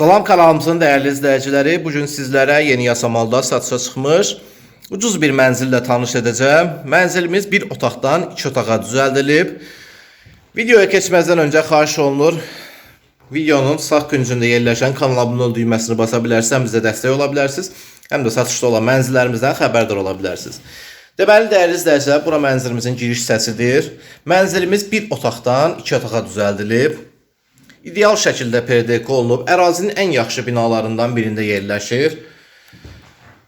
Salam kanalımızın dəyərli izləyiciləri, bu gün sizlərə Yeni Yasamalda satışa çıxmış ucuz bir mənzillə tanış edəcəm. Mənzilimiz bir otaqdan iki otağa düzəldilib. Videoya keçməzdən öncə xahiş olunur, videonun sağ küncündə yerləşən kanala abunə ol düyməsini basa bilərsən, bizə dəstək ola bilərsiniz. Həm də satışda olan mənzillərimizdən xəbərdar ola bilərsiniz. Deməli, dəyərli izləyicilər, bura mənzilimizin giriş hissəsidir. Mənzilimiz bir otaqdan iki otağa düzəldilib. İdeal şəkildə PDK olunub, ərazinin ən yaxşı binalarından birində yerləşir.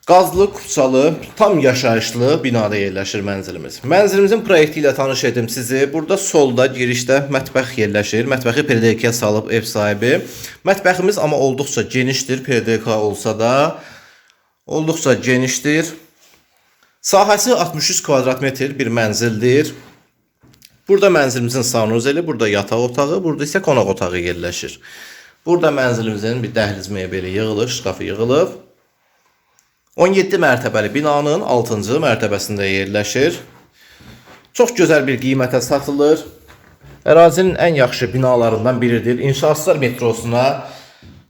Qazlı, kupçalı, tam yaşayışlı binada yerləşir mənzilimiz. Mənzilimizin proyekti ilə tanış edim sizi. Burada solda girişdə mətbəx yerləşir. Mətbəxi PDK-yə salıb ev sahibi. Mətbəximiz amma olduqca genişdir, PDK olsa da olduqca genişdir. Sahəsi 63 kvadrat metr bir mənzildir. Burada mənzilimizin sanuzeli, burada yataq otağı, burada isə qonaq otağı yerləşir. Burada mənzilimizin bir dəhliz mebeli yığılır, şkafı yığılıb. 17 mərtəbəli binanın 6-cı mərtəbəsində yerləşir. Çox gözəl bir qiymətə satılır. Ərazinin ən yaxşı binalarından biridir. İnşaatçılar metrosuna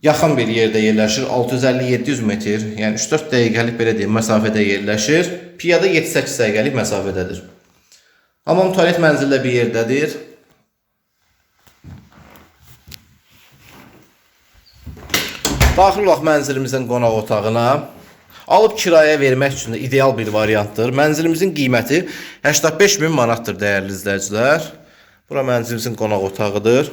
yaxın bir yerdə yerləşir. 650-700 metr, yəni 3-4 dəqiqəlik belə deyim, məsafədə yerləşir. Piyada 7-8 dəqiqəlik məsafədədir. Hamam tualet mənzildə bir yerdədir. Daxil olaq mənzilimizin qonaq otağına. Alıb kiraya vermək üçün də ideal bir variantdır. Mənzilimizin qiyməti 85 min manatdır dəyərli izləyicilər. Bura mənzilimizin qonaq otağıdır.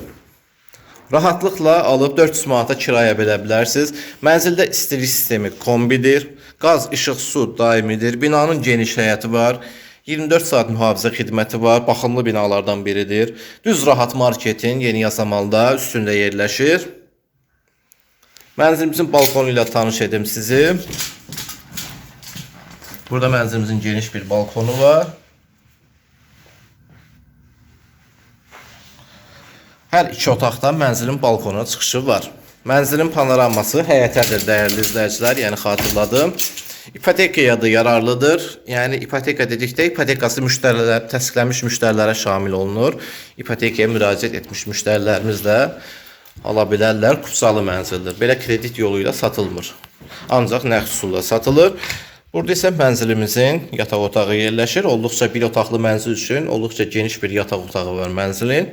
Rahatlıqla alıb 400 manata kiraya verə bilərsiniz. Mənzildə istilik sistemi kombidir. Qaz, işıq, su daimidir. Binanın geniş həyəti var. 24 saat mühafizə xidməti var. Baxımlı binalardan biridir. Düz Rahat Marketin Yeni Yasamalda üstündə yerləşir. Mənzilimizin balkonu ilə tanış edim sizi. Burada mənzilimizin geniş bir balkonu var. Hər iki otaqdan mənzilin balkonuna çıxışı var. Mənzilin panoraması həyətədir dəyərli izləyicilər, yəni xatırladım. İpotekaya da yararlıdır. Yəni ipoteka dedikdə ipotekası müştərilər, təsdiqlənmiş müştərilərə şamil olunur. İpotekaya müraciət etmiş müştərilərimiz də ala bilərlər. Kupsalı mənzildir. Belə kredit yolu ilə satılmır. Ancaq nəqd üsulla satılır. Burada isə mənzilimizin yataq otağı yerləşir. Olduqca bir otaqlı mənzil üçün olduqca geniş bir yataq otağı var mənzilin.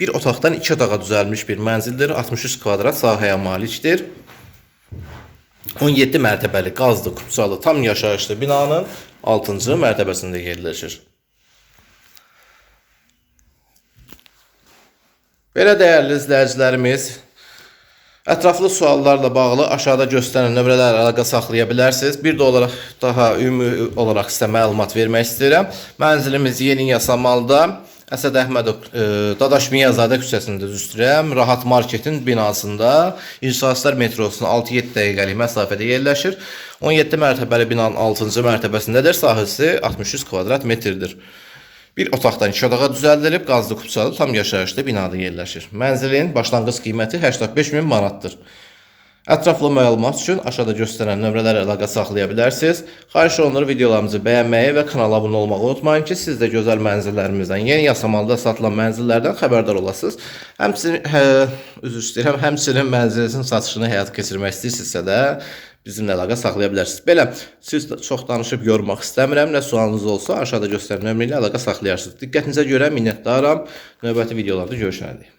Bir otaqdan iki otağa düzəlmiş bir mənzildir. 63 kvadrat sahəyə malikdir. 17 mərtəbəli qazlı, kupçalı, tam yaşayışlı binanın 6-cı mərtəbəsində yerləşir. Belə dəyərli izləyicilərimiz, ətraflı suallarla bağlı aşağıda göstərilən nömrələrlə əlaqə saxlaya bilərsiniz. Bir də olaraq daha ümumi olaraq sizə məlumat vermək istəyirəm. Mənzilimiz Yeni Yasamalda Əsəd Əhmədov e, Dadaş Miyazadə küçəsində düzdürəm. Rahat Marketin binasında İnşaatçılar metrosunun 6-7 dəqiqəlik məsafədə yerləşir. 17 mərtəbəli binanın 6-cı mərtəbəsindədir. Sahəsi 63 kvadrat metrdir. Bir otaqdan iki otağa düzəldilib, qazlı kupçalı tam yaşayışlı binada yerləşir. Mənzilin başlanğıc qiyməti 85 min manatdır. Ətraflı məlumat üçün aşağıda göstərən nömrələrə əlaqə saxlaya bilərsiniz. Xahiş olunur videolarımızı bəyənməyi və kanala abunə olmağı unutmayın ki, siz də gözəl mənzillərimizdən, yeni yasamalda satılan mənzillərdən xəbərdar olasınız. Həmçinin, hə, üzr istəyirəm, həmçinin mənzilinizin satışını həyata keçirmək istəyirsinizsə də bizimlə əlaqə saxlaya bilərsiniz. Belə, siz çox danışıb yormaq istəmirəm. Nə sualınız olsa aşağıda göstərilən nömrə ilə əlaqə saxlayarsınız. Diqqətinizə görə minnətdaram. Növbəti videolarda görüşənədək.